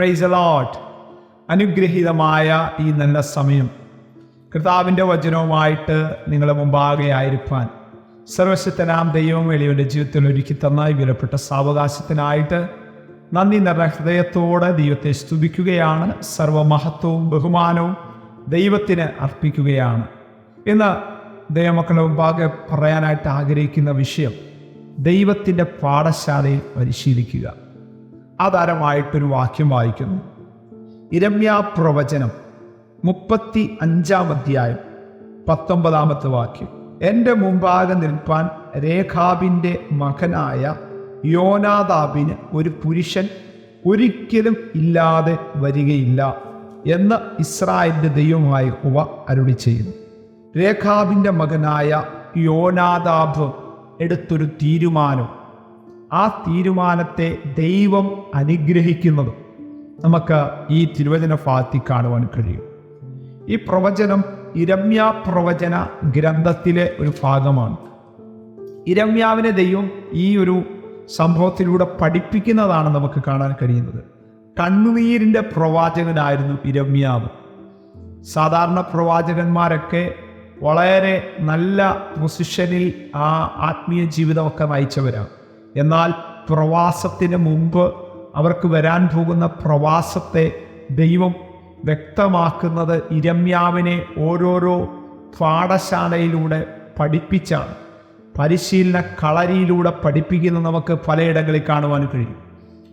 Price allot അനുഗ്രഹീതമായ ഈ നല്ല സമയം. കർത്താവിന്റെ വചനവുമായിട്ട് നിങ്ങൾ മുമ്പാകെ ആയിരിക്കാൻ സർവശക്തനാം ദൈവം എളിയുടെ ജീവിതത്തിൽ ഒരുക്കി തന്ന ഈ വിലപ്പെട്ട സാവകാശത്തിനായിട്ട് നന്ദി നിറഞ്ഞ ഹൃദയത്തോടെ ദൈവത്തെ സ്തുതിക്കുകയാണ്. സർവമഹത്വവും ബഹുമാനവും ദൈവത്തിന് അർപ്പിക്കുകയാണ്. ഇന്ന് ദൈവമക്കളുടെ മുമ്പാകെ പറയാനായിട്ട് ആഗ്രഹിക്കുന്ന വിഷയം ദൈവത്തിന്റെ പാഠശാലയിൽ പരിശീലിക്കുക. ആധാരമായിട്ടൊരു വാക്യം വായിക്കുന്നു. ഇരമ്യാ പ്രവചനം മുപ്പത്തി അഞ്ചാം അധ്യായം പത്തൊമ്പതാമത്തെ വാക്യം. എന്റെ മുമ്പാകെ നിൽപ്പാൻ രേഖാബിന്റെ മകനായ യോനാദാബിന് ഒരു പുരുഷൻ ഒരിക്കലും ഇല്ലാതെ വരികയില്ല എന്ന് ഇസ്രായേലിന്റെ ദൈവമായ ഉവ അരുളി ചെയ്യുന്നു. രേഖാബിന്റെ മകനായ യോനാദാബ് എടുത്തൊരു തീരുമാനം ആ തീരുമാനത്തെ ദൈവം അനുഗ്രഹിക്കുന്നത്. നമുക്ക് ഈ തിരുവചന ഭാഗത്തിൽ കാണുവാൻ കഴിയും. ഈ പ്രവചനം ഇരമ്യ പ്രവചന ഗ്രന്ഥത്തിലെ ഒരു ഭാഗമാണ്. ഇരമ്യാവിനെ ദൈവം ഈ ഒരു സംഭവത്തിലൂടെ പഠിപ്പിക്കുന്നതാണ് നമുക്ക് കാണാൻ കഴിയുന്നത്. കണ്ണുനീരിന്റെ പ്രവാചകനായിരുന്നു ഇരമ്യാവ്. സാധാരണ പ്രവാചകന്മാരൊക്കെ വളരെ നല്ല പൊസിഷനിൽ ആ ആത്മീയ ജീവിതമൊക്കെ നയിച്ചവരാണ്. എന്നാൽ പ്രവാസത്തിന് മുമ്പ് അവർക്ക് വരാൻ പോകുന്ന പ്രവാസത്തെ ദൈവം വ്യക്തമാക്കുന്നത് ഇരമ്യാവിനെ ഓരോരോ പാഠശാലയിലൂടെ പഠിപ്പിച്ചാണ്. പരിശീലന കളരിയിലൂടെ പഠിപ്പിക്കുന്ന നമുക്ക് പലയിടങ്ങളിൽ കാണുവാൻ കഴിയും.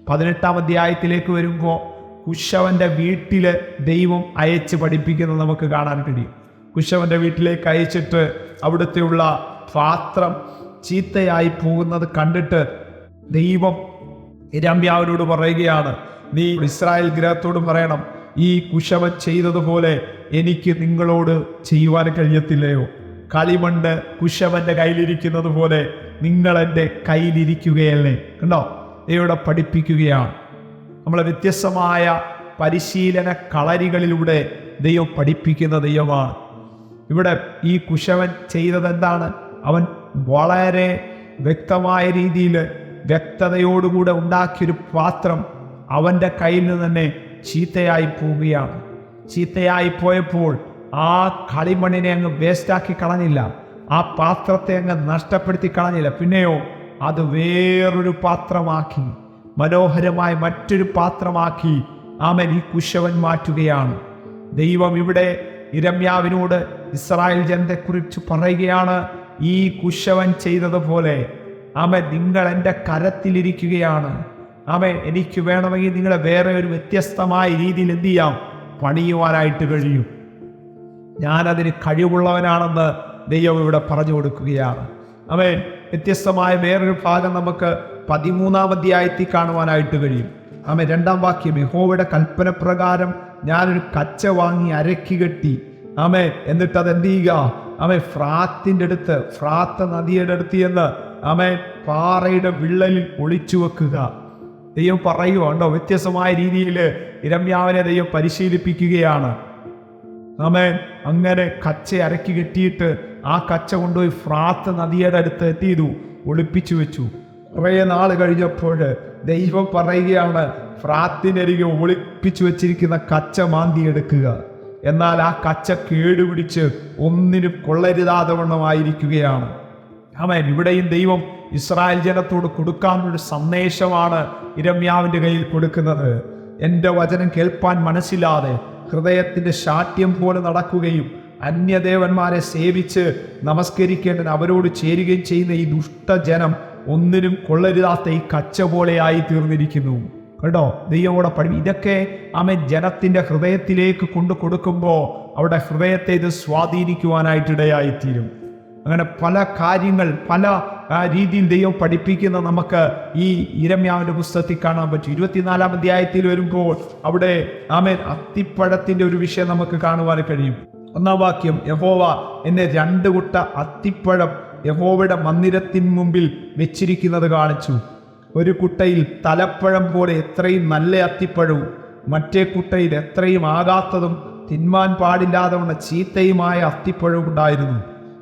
പതിനെട്ടാം അധ്യായത്തിലേക്ക് വരുമ്പോൾ കുശവന്റെ വീട്ടിൽ ദൈവം അയച്ച് പഠിപ്പിക്കുന്നത് നമുക്ക് കാണാൻ കഴിയും. കുശവന്റെ വീട്ടിലേക്ക് അയച്ചിട്ട് അവിടുത്തെയുള്ള പാത്രം ചീത്തയായി പോകുന്നത് കണ്ടിട്ട് ദൈവം ഇരമ്യാവിനോട് പറയുകയാണ് നീ ഇസ്രായേൽ ഗ്രഹത്തോട് പറയണം ഈ കുശവൻ ചെയ്തതുപോലെ എനിക്ക് നിങ്ങളോട് ചെയ്യുവാൻ കഴിയത്തില്ലയോ? കളിമണ്ണ് കുശവന്റെ കയ്യിലിരിക്കുന്നത് പോലെ നിങ്ങൾ എന്റെ കയ്യിലിരിക്കുകയല്ലേ? കണ്ടോ? ഇവിടെ പഠിപ്പിക്കുകയാണ്. നമ്മളെ വ്യത്യസ്തമായ പരിശീലന കളരികളിലൂടെ ദൈവം പഠിപ്പിക്കുന്ന ദൈവമാണ്. ഇവിടെ ഈ കുശവൻ ചെയ്തത് എന്താണ് അവൻ വളരെ വ്യക്തമായ രീതിയിൽ വ്യക്തതയോടുകൂടെ ഉണ്ടാക്കിയൊരു പാത്രം അവന്റെ കയ്യിൽ നിന്ന് തന്നെ ചീത്തയായി പോവുകയാണ്. ചീത്തയായി പോയപ്പോൾ ആ കളിമണ്ണിനെ അങ്ങ് വേസ്റ്റാക്കി കളഞ്ഞില്ല. ആ പാത്രത്തെ അങ്ങ് നഷ്ടപ്പെടുത്തി കളഞ്ഞില്ല. പിന്നെയോ അത് വേറൊരു പാത്രമാക്കി മനോഹരമായ മറ്റൊരു പാത്രമാക്കി അവൻ ഈ കുശവൻ മാറ്റുകയാണ്. ദൈവം ഇവിടെ ഇരമ്യാവിനോട് ഇസ്രായേൽ ജനത്തെക്കുറിച്ച് പറയുകയാണ്. ഈ കുശവൻ ചെയ്തതുപോലെ അവൻ നിങ്ങൾ എന്റെ കരത്തിലിരിക്കുകയാണ്. അവൻ എനിക്ക് വേണമെങ്കിൽ നിങ്ങളെ വേറെ ഒരു വ്യത്യസ്തമായ രീതിയിൽ എന്ത് ചെയ്യാം? പണിയുവാനായിട്ട് കഴിയും. ഞാനതിന് കഴിവുള്ളവനാണെന്ന് ദൈവം ഇവിടെ പറഞ്ഞു കൊടുക്കുകയാണ്. അവൻ വ്യത്യസ്തമായ വേറൊരു ഭാഗം നമുക്ക് പതിമൂന്നാം അധ്യായത്തിൽ കാണുവാനായിട്ട് കഴിയും. അവൻ രണ്ടാം വാക്യം യഹോവയുടെ കൽപ്പന പ്രകാരം ഞാനൊരു കച്ച വാങ്ങി അരക്കി കെട്ടി. ആമേ എന്നിട്ട് അത് എന്ത് ചെയ്യുക? അവൻ ഫ്രാത്തിന്റെ അടുത്ത് ഫ്രാത്ത നദിയുടെ അടുത്ത് ചെന്ന് അവൻ പാറയുടെ വിള്ളലിൽ ഒളിച്ചു വെക്കുക. ദൈവം പറയുകയുണ്ടോ വ്യത്യസ്തമായ രീതിയിൽ ഇരമ്യാവിനെ ദൈവം പരിശീലിപ്പിക്കുകയാണ്. ആമേൻ. അങ്ങനെ കച്ച അരക്കി കെട്ടിയിട്ട് ആ കച്ച കൊണ്ടുപോയി ഫ്രാത്ത് നദിയുടെ അടുത്ത് എത്തിയതു ഒളിപ്പിച്ചു വെച്ചു. കുറേ നാൾ കഴിഞ്ഞപ്പോൾ ദൈവം പറയുകയാണ് ഫ്രാത്തിനരികെ ഒളിപ്പിച്ചു വെച്ചിരിക്കുന്ന കച്ച മാന്തി എടുക്കുക. എന്നാൽ ആ കച്ച കേടുപിടിച്ച് ഒന്നിനും കൊള്ളരുതാതെ വണ്ണമായിരിക്കുകയാണ് അവൻ ഇവിടെയും ദൈവം ഇസ്രായേൽ ജനത്തോട് കൊടുക്കാനുള്ള സന്ദേശമാണ് ഇരമ്യാവിന്റെ കയ്യിൽ കൊടുക്കുന്നത്. എന്റെ വചനം കേൾപ്പാൻ മനസ്സില്ലാതെ ഹൃദയത്തിന്റെ ശാഠ്യം പോലെ നടക്കുകയും അന്യദേവന്മാരെ സേവിച്ച് നമസ്കരിക്കേണ്ടതിന് അവരോട് ചേരുകയും ചെയ്യുന്ന ഈ ദുഷ്ടജനം ഒന്നിനും കൊള്ളരുതാത്ത ഈ കച്ച പോലെയായി തീർന്നിരിക്കുന്നു കേട്ടോ? ദൈവമോടെ പഠി ഇതൊക്കെ അവൻ ജനത്തിന്റെ ഹൃദയത്തിലേക്ക് കൊണ്ടു കൊടുക്കുമ്പോൾ അവിടെ ഹൃദയത്തെ ഇത് സ്വാധീനിക്കുവാനായിട്ടിടയായിത്തീരും. അങ്ങനെ പല കാര്യങ്ങൾ പല രീതിയിൽ ദൈവം പഠിപ്പിക്കുന്ന നമുക്ക് ഈ ഇരമ്യാവിന്റെ പുസ്തകത്തിൽ കാണാൻ പറ്റും. ഇരുപത്തിനാലാം അധ്യായത്തിൽ വരുമ്പോൾ അവിടെ ആമേൻ അത്തിപ്പഴത്തിന്റെ ഒരു വിഷയം നമുക്ക് കാണുവാൻ കഴിയും. ഒന്നാം വാക്യം യഹോവ എന്നെ രണ്ട് കുട്ട അത്തിപ്പഴം യഹോവയുടെ മന്ദിരത്തിന് മുമ്പിൽ വെച്ചിരിക്കുന്നത് കാണിച്ചു. ഒരു കുട്ടയിൽ തലപ്പഴം പോലെ എത്രയും നല്ല അത്തിപ്പഴവും മറ്റേ കുട്ടയിൽ എത്രയും ആകാത്തതും തിന്മാൻ പാടില്ലാതെ വന്ന ചീത്തയുമായ അത്തിപ്പഴവും ഉണ്ടായിരുന്നു.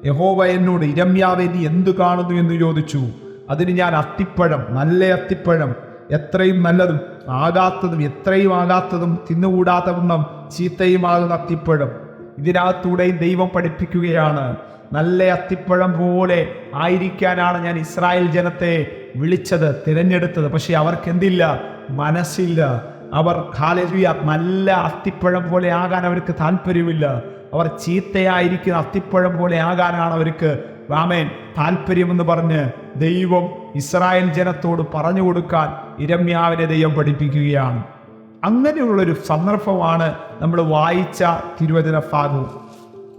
യഹോവ എന്നോട് ഇരമ്യാവെ നീ എന്തു കാണുന്നു എന്ന് ചോദിച്ചു. അതിന് ഞാൻ അത്തിപ്പഴം നല്ല അത്തിപ്പഴം എത്രയും നല്ലതും ആകാത്തതും എത്രയും ആകാത്തതും തിന്നുകൂടാത്തവണ്ണം ചീത്തയുമാകുന്ന അത്തിപ്പഴം ഇതിനകത്തൂടെയും ദൈവം പഠിപ്പിക്കുകയാണ്. നല്ല അത്തിപ്പഴം പോലെ ആയിരിക്കാനാണ് ഞാൻ ഇസ്രായേൽ ജനത്തെ വിളിച്ചത് തിരഞ്ഞെടുത്തത്. പക്ഷെ അവർക്ക് എന്തില്ല മനസ്സില്ല. അവർ ഹാലലുയ നല്ല അത്തിപ്പഴം പോലെ ആകാൻ അവർക്ക് താല്പര്യമില്ല. അവർ ചീത്തയായിരിക്കുന്ന അത്തിപ്പഴം പോലെ ആകാനാണ് അവർക്ക് രാമേൻ താല്പര്യമെന്ന് പറഞ്ഞ് ദൈവം ഇസ്രായേൽ ജനത്തോട് പറഞ്ഞു കൊടുക്കാൻ ഇരമ്യാവിനെ ദൈവം പഠിപ്പിക്കുകയാണ്. അങ്ങനെയുള്ളൊരു സന്ദർഭമാണ് നമ്മൾ വായിച്ച തിരുവചന ഭാഗവും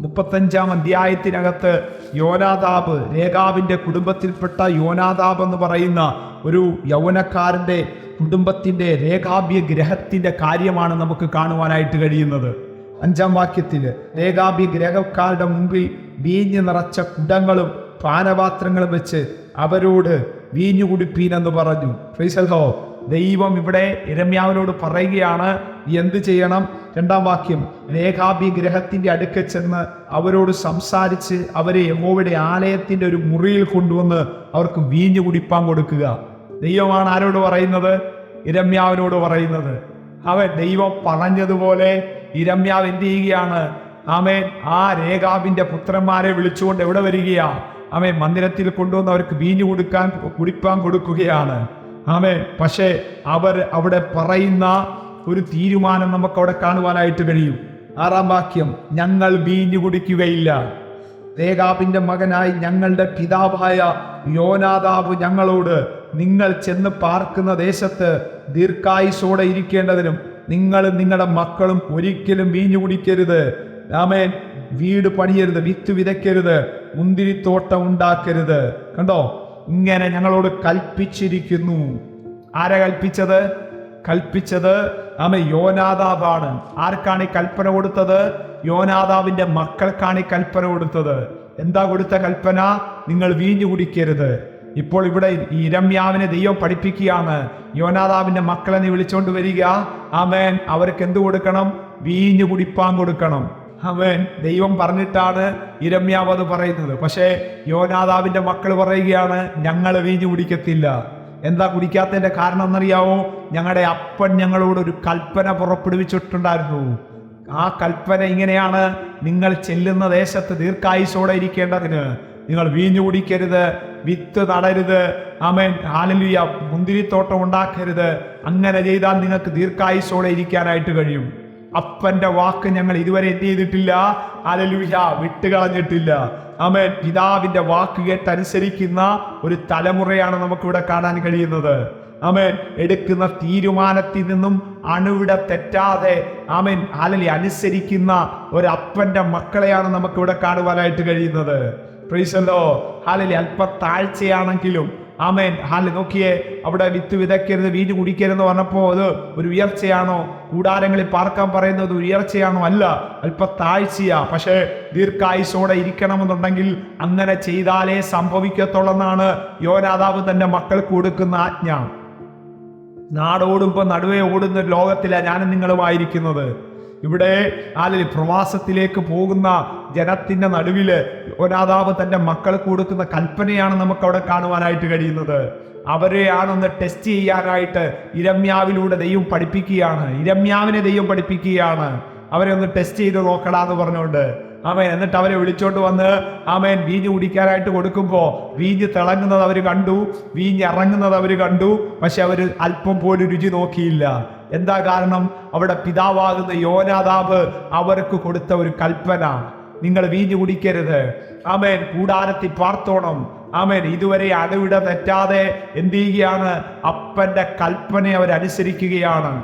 മുപ്പത്തഞ്ചാം അധ്യായത്തിനകത്ത് യോനാദാബ് രേഖാവിന്റെ കുടുംബത്തിൽപ്പെട്ട യോനാദാബ് എന്ന് പറയുന്ന ഒരു യൗവനക്കാരന്റെ കുടുംബത്തിന്റെ രേഖാബ്യ ഗ്രഹത്തിന്റെ കാര്യമാണ് നമുക്ക് കാണുവാനായിട്ട് കഴിയുന്നത്. അഞ്ചാം വാക്യത്തിൽ രേഖാബ്യ ഗ്രഹക്കാരുടെ മുമ്പിൽ വീഞ്ഞ് നിറച്ച കുടങ്ങളും പാനപാത്രങ്ങളും വെച്ച് അവരോട് വീഞ്ഞു കുടിപ്പീനെന്ന് പറഞ്ഞു. ഫൈസൽഹോ ദൈവം ഇവിടെ ഇരമ്യാവിനോട് പറയുകയാണ് എന്ത് ചെയ്യണം? രണ്ടാം വാക്യം ഗ്രഹത്തിന്റെ അടുക്ക ചെന്ന് അവരോട് സംസാരിച്ച് അവരെ യഹോവയുടെ ആലയത്തിന്റെ ഒരു മുറിയിൽ കൊണ്ടുവന്ന് അവർക്ക് വീഞ്ഞു കുടിപ്പാൻ കൊടുക്കുക. ദൈവമാണ് ആരോട് പറയുന്നത്? ഇരമ്യാവിനോട് പറയുന്നത്. അവൻ ദൈവം പറഞ്ഞതുപോലെ ഇരമ്യാവ് എന്ത് ചെയ്യുകയാണ്? ആമേൻ. ആ രേഖാബിന്റെ പുത്രന്മാരെ വിളിച്ചുകൊണ്ട് എവിടെ വരികയാ? ആമേൻ. മന്ദിരത്തിൽ കൊണ്ടുവന്ന് അവർക്ക് വീഞ്ഞു കൊടുക്കാൻ കുടിപ്പാൻ കൊടുക്കുകയാണ്. ആമേ പക്ഷേ അവർ അവിടെ പറയുന്ന ഒരു തീരുമാനം നമുക്ക് അവിടെ കാണുവാനായിട്ട് കഴിയും. ആറാം വാക്യം ഞങ്ങൾ വീഞ്ഞു കുടിക്കുകയില്ല. രേഖാബിന്റെ മകനായി ഞങ്ങളുടെ പിതാവായ യോനാദാബ് ഞങ്ങളോട് നിങ്ങൾ ചെന്ന് പാർക്കുന്ന ദേശത്ത് ദീർഘായുസോടെ ഇരിക്കേണ്ടതിനും നിങ്ങളും നിങ്ങളുടെ മക്കളും ഒരിക്കലും വീഞ്ഞു കുടിക്കരുത്. ആമേൻ. വീട് പണിയരുത് വിത്ത് വിതയ്ക്കരുത് മുന്തിരിത്തോട്ടം ഉണ്ടാക്കരുത്. കണ്ടോ? ഇങ്ങനെ ഞങ്ങളോട് കൽപ്പിച്ചിരിക്കുന്നു. ആരാ കൽപ്പിച്ചത്? കൽപ്പിച്ചത് ആമ യോനാദാബാണ് ആർക്കാണ് ഈ കൽപ്പന കൊടുത്തത്? യോനാദാവിന്റെ മക്കൾക്കാണ് ഈ കൽപ്പന കൊടുത്തത്. എന്താ കൊടുത്ത കൽപ്പന? നിങ്ങൾ വീഞ്ഞു കുടിക്കരുത്. ഇപ്പോൾ ഇവിടെ ഈ ഇരമ്യാവിനെ ദൈവം പഠിപ്പിക്കുകയാണ്. യോനാദാവിന്റെ മക്കളെ നീ വിളിച്ചോണ്ട് വരിക. ആമേൻ. അവർക്ക് എന്ത് കൊടുക്കണം? വീഞ്ഞു കുടിപ്പാൻ കൊടുക്കണം. അവൻ ദൈവം പറഞ്ഞിട്ടാണ് ഇരമ്യാവ് അത് പറയുന്നത്. പക്ഷേ യോനാദാവിന്റെ മക്കൾ പറയുകയാണ് ഞങ്ങൾ വീഞ്ഞു കുടിക്കത്തില്ല. എന്താ കുടിക്കാത്തതിന്റെ കാരണം എന്നറിയാവോ ഞങ്ങളുടെ അപ്പൻ ഞങ്ങളോട് ഒരു കൽപ്പന പുറപ്പെടുവിച്ചിട്ടുണ്ടായിരുന്നു. ആ കൽപ്പന ഇങ്ങനെയാണ്. നിങ്ങൾ ചെല്ലുന്ന ദേശത്ത് ദീർഘായുസോടെ ഇരിക്കേണ്ടതിന്. നിങ്ങൾ വീഞ്ഞു കുടിക്കരുത് വിത്ത് നടരുത് ആമേൻ ആലലിയ മുന്തിരിത്തോട്ടം ഉണ്ടാക്കരുത്. അങ്ങനെ ചെയ്താൽ നിങ്ങൾക്ക് ദീർഘായുസോടെ ഇരിക്കാനായിട്ട് കഴിയും. അപ്പന്റെ വാക്ക് ഞങ്ങൾ ഇതുവരെ എന്ത് ചെയ്തിട്ടില്ല. അലലൂഹ വിട്ടുകളഞ്ഞിട്ടില്ല. ആമേൻ. പിതാവിന്റെ വാക്ക് കേട്ടനുസരിക്കുന്ന ഒരു തലമുറയാണ് നമുക്കിവിടെ കാണാൻ കഴിയുന്നത്. ആമേൻ. എടുക്കുന്ന തീരുമാനത്തിൽ നിന്നും അണുവിട തെറ്റാതെ ആമേൻ അലലി അനുസരിക്കുന്ന ഒരു അപ്പന്റെ മക്കളെയാണ് നമുക്കിവിടെ കാണുവാനായിട്ട് കഴിയുന്നത്. പ്രീസല്ലോ ഹാലലി അല്പ താഴ്ചയാണെങ്കിലും ആമേൻ. ഹാൽ നോക്കിയേ അവിടെ വിത്ത് വിതയ്ക്കരുത് വീഞ്ഞ് കുടിക്കരുതെന്ന് പറഞ്ഞപ്പോൾ അത് ഒരു ഉയർച്ചയാണോ? കൂടാരങ്ങളിൽ പാർക്കാൻ പറയുന്നത് ഉയർച്ചയാണോ? അല്ല അല്പ താഴ്ചയാ പക്ഷേ ദീർഘായുസോടെ ഇരിക്കണമെന്നുണ്ടെങ്കിൽ അങ്ങനെ ചെയ്താലേ സംഭവിക്കത്തുള്ളെന്നാണ് യോനാദാവ് തന്റെ മക്കൾക്ക് കൊടുക്കുന്ന ആജ്ഞ. നാടോടുമ്പോൾ നടുവേ ഓടുന്ന ലോകത്തിലാണ് ഞാനും നിങ്ങളുമായിരിക്കുന്നത്. ഇവിടെ അല്ലെങ്കിൽ പ്രവാസത്തിലേക്ക് പോകുന്ന ജനത്തിന്റെ നടുവിൽ ഒരാതാവ് തന്റെ മക്കൾ കൊടുക്കുന്ന കൽപ്പനയാണ് നമുക്ക് അവിടെ കാണുവാനായിട്ട് കഴിയുന്നത്. അവരെയാണ് ടെസ്റ്റ് ചെയ്യാനായിട്ട് ഇരമ്യാവിലൂടെ ദൈവം പഠിപ്പിക്കുകയാണ്. ഇരമ്യാവിനെ ദൈവം പഠിപ്പിക്കുകയാണ്. അവരെ ഒന്ന് ടെസ്റ്റ് ചെയ്ത് നോക്കടാന്ന് പറഞ്ഞുകൊണ്ട്. ആമേൻ. എന്നിട്ട് അവരെ വിളിച്ചോണ്ട് വന്ന് ആമേൻ വീഞ്ഞ് കുടിക്കാനായിട്ട് കൊടുക്കുമ്പോ വീഞ്ഞ് തിളങ്ങുന്നത് അവർ കണ്ടു. വീഞ്ഞ് ഇറങ്ങുന്നത് അവർ കണ്ടു. പക്ഷെ അവർ അല്പം പോലും രുചി നോക്കിയില്ല. എന്താ കാരണം? അവിടെ പിതാവാകുന്ന യോനാദാബ് അവർക്ക് കൊടുത്ത ഒരു കൽപ്പന. നിങ്ങൾ വീഞ്ഞു കുടിക്കരുത്. ആമേൻ. കൂടാരത്തി പാർത്തോണം. ആമേൻ. ഇതുവരെ അടവിട തെറ്റാതെ എന്ത് ചെയ്യുകയാണ്? അപ്പന്റെ കൽപ്പന അവരനുസരിക്കുകയാണ്.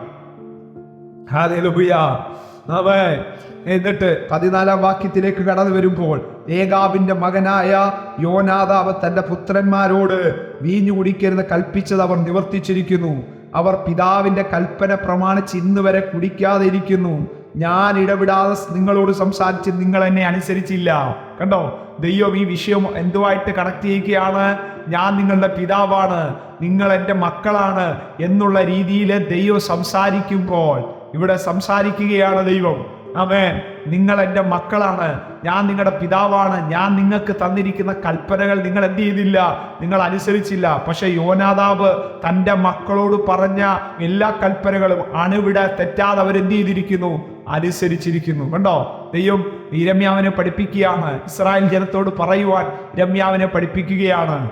എന്നിട്ട് പതിനാലാം വാക്യത്തിലേക്ക് കടന്നു വരുമ്പോൾ ഏകാബിന്റെ മകനായ യോനാദാവ് തന്റെ പുത്രന്മാരോട് വീഞ്ഞു കുടിക്കരുത് കൽപ്പിച്ചത് അവർ നിവർത്തിച്ചിരിക്കുന്നു. അവർ പിതാവിന്റെ കൽപ്പന പ്രമാണിച്ച് ഇന്ന് വരെ കുടിക്കാതെ ഇരിക്കുന്നു ഞാൻ ഇടപെടാതെ നിങ്ങളോട് സംസാരിച്ച് നിങ്ങൾ എന്നെ അനുസരിച്ചില്ല. കണ്ടോ? ദൈവം ഈ വിഷയം എന്തുമായിട്ട് കണക്ട് ചെയ്യുകയാണ്? ഞാൻ നിങ്ങളുടെ പിതാവാണ്. നിങ്ങൾ എന്റെ മക്കളാണ് എന്നുള്ള രീതിയിൽ ദൈവം സംസാരിക്കുമ്പോൾ ഇവിടെ സംസാരിക്കുകയാണ് ദൈവം. അവൻ നിങ്ങൾ എന്റെ മക്കളാണ്. ഞാൻ നിങ്ങളുടെ പിതാവാണ്. ഞാൻ നിങ്ങൾക്ക് തന്നിരിക്കുന്ന കൽപ്പനകൾ നിങ്ങൾ എന്ത് ചെയ്തില്ല? നിങ്ങൾ അനുസരിച്ചില്ല. പക്ഷെ യോനാദാബ് തന്റെ മക്കളോട് പറഞ്ഞ എല്ലാ കൽപ്പനകളും അണുവിടെ തെറ്റാതെ അവരെന്ത് ചെയ്തിരിക്കുന്നു? അനുസരിച്ചിരിക്കുന്നു. കണ്ടോ? ദൈവം ഇരമ്യാവിനെ പഠിപ്പിക്കുകയാണ്. ഇസ്രായേൽ ജനത്തോട് പറയുവാൻ രമ്യാവിനെ പഠിപ്പിക്കുകയാണ്.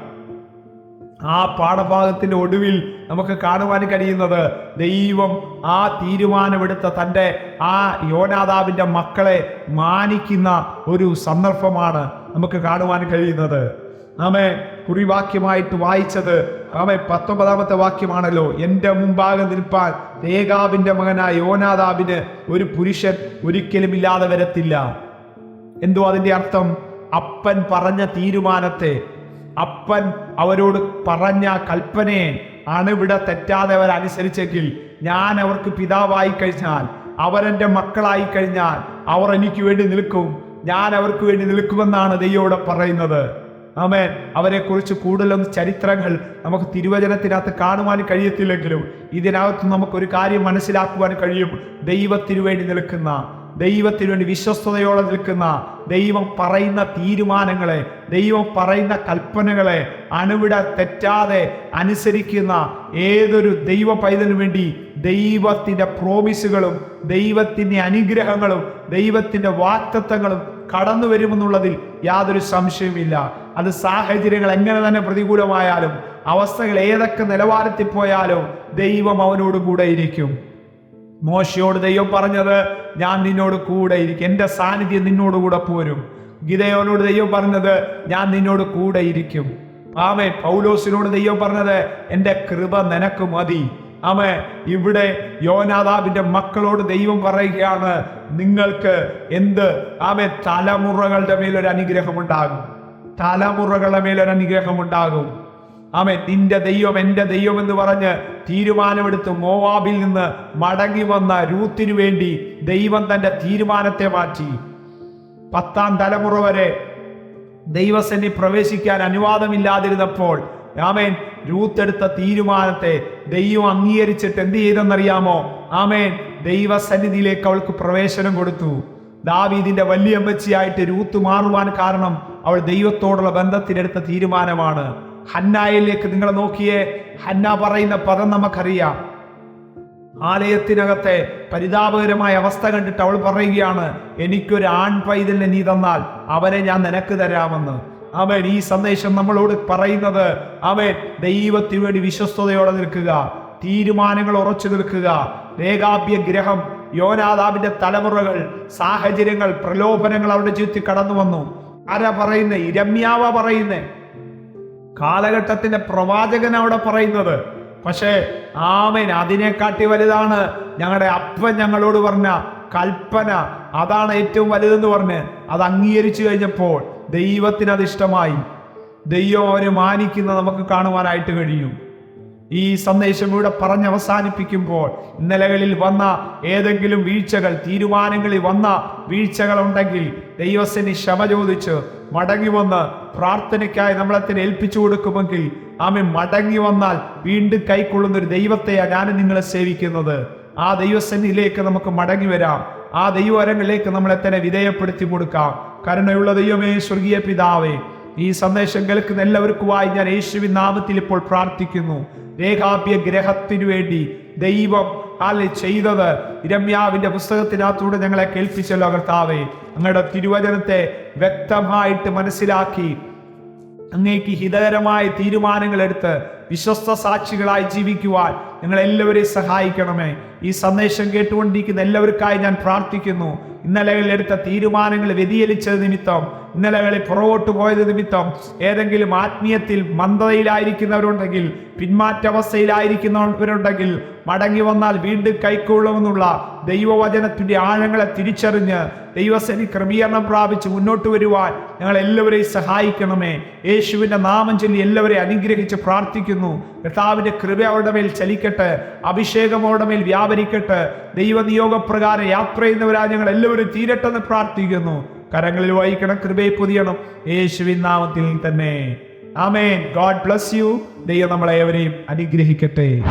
ആ പാഠഭാഗത്തിന്റെ ഒടുവിൽ നമുക്ക് കാണുവാൻ കഴിയുന്നത് ദൈവം ആ തീരുമാനമെടുത്ത തന്റെ ആ യോനാദാവിന്റെ മക്കളെ മാനിക്കുന്ന ഒരു സന്ദർഭമാണ് നമുക്ക് കാണുവാൻ കഴിയുന്നത്. ആമെ കുറിവാക്യമായിട്ട് വായിച്ചത് ആമെ പത്തൊമ്പതാമത്തെ വാക്യമാണല്ലോ. എന്റെ മുമ്പാകെ നിൽപ്പാൻ രേഖാബിന്റെ മകനായ യോനാദാബിന് ഒരു പുരുഷൻ ഒരിക്കലും ഇല്ലാതെ വരത്തില്ല. എന്തോ അതിന്റെ അർത്ഥം? അപ്പൻ പറഞ്ഞ തീരുമാനത്തെ അപ്പൻ അവരോട് പറഞ്ഞ കൽപ്പനയെ അണുവിട തെറ്റാതെ അവർ അനുസരിച്ചെങ്കിൽ ഞാൻ അവർക്ക് പിതാവായി കഴിഞ്ഞാൽ അവരെന്റെ മക്കളായി കഴിഞ്ഞാൽ അവർ എനിക്ക് വേണ്ടി നിൽക്കും. ഞാൻ അവർക്ക് വേണ്ടി നിൽക്കുമെന്നാണ് ദൈവോടെ പറയുന്നത്. ആമേൻ. അവരെ കുറിച്ച് കൂടുതലൊന്നും ചരിത്രങ്ങൾ നമുക്ക് തിരുവചനത്തിനകത്ത് കാണുവാൻ കഴിയത്തില്ലെങ്കിലും ഇതിനകത്ത് നമുക്കൊരു കാര്യം മനസ്സിലാക്കുവാൻ കഴിയും. ദൈവത്തിനു വേണ്ടി നിൽക്കുന്ന ദൈവത്തിനു വേണ്ടി വിശ്വസ്തയോടെ നിൽക്കുന്ന ദൈവം പറയുന്ന തീരുമാനങ്ങളെ ദൈവം പറയുന്ന കൽപ്പനകളെ അണുവിട തെറ്റാതെ അനുസരിക്കുന്ന ഏതൊരു ദൈവ പൈതലിനു വേണ്ടി ദൈവത്തിന്റെ പ്രോമിസുകളും ദൈവത്തിന്റെ അനുഗ്രഹങ്ങളും ദൈവത്തിന്റെ വാക്തത്വങ്ങളും കടന്നു വരുമെന്നുള്ളതിൽ യാതൊരു സംശയവുമില്ല. അത് സാഹചര്യങ്ങൾ എങ്ങനെ തന്നെ പ്രതികൂലമായാലും അവസ്ഥകൾ ഏതൊക്കെ നിലവാരത്തിൽ പോയാലും ദൈവം അവനോട് കൂടെ ഇരിക്കും. മോശയോട് ദൈവം പറഞ്ഞത് ഞാൻ നിന്നോട് കൂടെ ഇരിക്കും എന്റെ സാന്നിധ്യം നിന്നോട് കൂടെ പോരും. ഗിതയോനോട് ദൈവം പറഞ്ഞത് ഞാൻ നിന്നോട് കൂടെ ഇരിക്കും. ആമേ പൗലോസിനോട് ദൈവം പറഞ്ഞത് എന്റെ കൃപ നിനക്ക് മതി. ആമേ ഇവിടെ യോനാദാബിന്റെ മക്കളോട് ദൈവം പറയുകയാണ് നിങ്ങൾക്ക് എന്ത്? ആമേ തലമുറകളുടെ മേലൊരു അനുഗ്രഹം ഉണ്ടാകും തലമുറകളുടെ മേലൊരു അനുഗ്രഹം ഉണ്ടാകും ആമേ നിന്റെ ദൈവം എന്റെ ദൈവം എന്ന് പറഞ്ഞ് തീരുമാനമെടുത്ത് മോവാബിൽ നിന്ന് മടങ്ങി വന്ന രൂത്തിനു വേണ്ടി ദൈവം തന്റെ തീരുമാനത്തെ മാറ്റി. പത്താം തലമുറ വരെ ദൈവസന്നി പ്രവേശിക്കാൻ അനുവാദമില്ലാതിരുന്നപ്പോൾ ആമേൻ രൂത്ത് എടുത്ത തീരുമാനത്തെ ദൈവം അംഗീകരിച്ചിട്ട് എന്ത് ചെയ്തെന്നറിയാമോ? ആമേൻ ദൈവസന്നിധിയിലേക്ക് അവൾക്ക് പ്രവേശനം കൊടുത്തു. ദാവീദിന്റെ വലിയമ്മച്ചിയായിട്ട് രൂത്ത് മാറുവാൻ കാരണം അവൾ ദൈവത്തോടുള്ള ബന്ധത്തിനെടുത്ത തീരുമാനമാണ്. ഹന്നായിലേക്ക് നിങ്ങൾ നോക്കിയേ. ഹന്ന പറയുന്ന പദം നമുക്കറിയാം. ആലയത്തിനകത്തെ പരിതാപകരമായ അവസ്ഥ കണ്ടിട്ട് അവൾ പറയുകയാണ് എനിക്കൊരു ആൺ പൈതലിനെ നീ തന്നാൽ അവനെ ഞാൻ നിനക്ക് തരാമെന്ന്. അവൻ ഈ സന്ദേശം നമ്മളോട് പറയുന്നത് അവൻ ദൈവത്തിനു വേണ്ടി വിശ്വസ്തയോടെ നിൽക്കുക തീരുമാനങ്ങൾ ഉറച്ചു നിൽക്കുക. രേഖാഭ്യ ഗ്രഹം യോനാദാബിന്റെ തലമുറകൾ സാഹചര്യങ്ങൾ പ്രലോഭനങ്ങൾ അവരുടെ ജീവിതത്തിൽ കടന്നു വന്നു. ആരാ പറയുന്നേ? രമ്യാവ പറയുന്നേ. കാലഘട്ടത്തിന്റെ പ്രവാചകൻ അവിടെ പറയുന്നത് പക്ഷേ ആമേൻ. അതിനെക്കാട്ടി വലുതാണ് ഞങ്ങളുടെ അപ്പൻ ഞങ്ങളോട് പറഞ്ഞ കൽപ്പന. അതാണ് ഏറ്റവും വലുതെന്ന് പറഞ്ഞ് അത് അംഗീകരിച്ചു കഴിഞ്ഞപ്പോൾ ദൈവത്തിന് അത് ഇഷ്ടമായി. ദൈവം അവരെ മാനിക്കുന്ന നമുക്ക് കാണുവാനായിട്ട് കഴിയും. ഈ സന്ദേശം ഇവിടെ പറഞ്ഞ് അവസാനിപ്പിക്കുമ്പോൾ ഇന്നലകളിൽ വന്ന ഏതെങ്കിലും വീഴ്ചകൾ തീരുമാനങ്ങളിൽ വന്ന വീഴ്ചകൾ ഉണ്ടെങ്കിൽ ക്ഷമ ചോദിച്ച് മടങ്ങി വന്ന് പ്രാർത്ഥനയ്ക്കായി നമ്മളെ തന്നെ ഏൽപ്പിച്ചു കൊടുക്കുമെങ്കിൽ ആമെ മടങ്ങി വന്നാൽ വീണ്ടും കൈക്കൊള്ളുന്ന ഒരു ദൈവത്തെയാണ് ഞാൻ നിങ്ങളെ സേവിക്കുന്നത്. ആ ദൈവസന്നിധിയിലേക്ക് നമുക്ക് മടങ്ങി വരാം. ആ ദൈവവരങ്ങളിലേക്ക് നമ്മളെ തന്നെ വിധേയപ്പെടുത്തി കൊടുക്കാം. കരുണയുള്ള ദൈവമേ സ്വർഗീയ പിതാവേ ഈ സന്ദേശം കേൾക്കുന്ന എല്ലാവർക്കുമായി ഞാൻ യേശുവിൻ നാമത്തിൽ ഇപ്പോൾ പ്രാർത്ഥിക്കുന്നു. രേഖാഭ്യ ഗ്രഹത്തിനു വേണ്ടി ദൈവം അല്ലെ ചെയ്തത് രമ്യാവിന്റെ പുസ്തകത്തിനകത്തൂടെ ഞങ്ങളെ കേൾപ്പിച്ചല്ലോ കർത്താവേ. അങ്ങയുടെ തിരുവചനത്തെ വ്യക്തമായിട്ട് മനസ്സിലാക്കി അങ്ങേക്ക് ഹിതകരമായ തീരുമാനങ്ങൾ എടുത്ത് വിശ്വസ്ത സാക്ഷികളായി ജീവിക്കുവാൻ ഞങ്ങൾ എല്ലാവരെയും സഹായിക്കണമേ. ഈ സന്ദേശം കേട്ടുകൊണ്ടിരിക്കുന്ന എല്ലാവർക്കായി ഞാൻ പ്രാർത്ഥിക്കുന്നു. ഇന്നലകളിൽ എടുത്ത തീരുമാനങ്ങൾ വ്യതിചലിച്ചത് നിമിത്തം ഇന്നലകളിൽ പുറകോട്ട് പോയത് നിമിത്തം ഏതെങ്കിലും ആത്മീയത്തിൽ മന്ദതയിലായിരിക്കുന്നവരുണ്ടെങ്കിൽ പിന്മാറ്റാവസ്ഥയിലായിരിക്കുന്നവരുണ്ടെങ്കിൽ മടങ്ങി വന്നാൽ വീണ്ടും കൈക്കൊള്ളുമെന്നുള്ള ദൈവവചനത്തിന്റെ ആഴങ്ങളെ തിരിച്ചറിഞ്ഞ് ദൈവസേനി ക്രമീകരണം പ്രാപിച്ച് മുന്നോട്ട് വരുവാൻ ഞങ്ങൾ എല്ലാവരെയും സഹായിക്കണമേ. യേശുവിന്റെ നാമം ചൊല്ലി എല്ലാവരെയും അനുഗ്രഹിച്ച് പ്രാർത്ഥിക്കുന്നു. കർത്താവിന്റെ കൃപ അവരുടെ മേൽ അഭിഷേകം അവരുടെ മേൽ വ്യാപരിക്കട്ടെ. ദൈവനിയോഗപ്രകാരം യാത്ര ചെയ്യുന്നവരാ ഞങ്ങൾ എല്ലാവരും തീരട്ടെന്ന് പ്രാർത്ഥിക്കുന്നു. കരങ്ങളിൽ വഹിക്കണം കൃപയെ പൊതിയണം. യേശുവിൻ നാമത്തിൽ തന്നെ. ആമേൻ. God bless you. ദൈവം നമ്മളെ അവരെയും അനുഗ്രഹിക്കട്ടെ.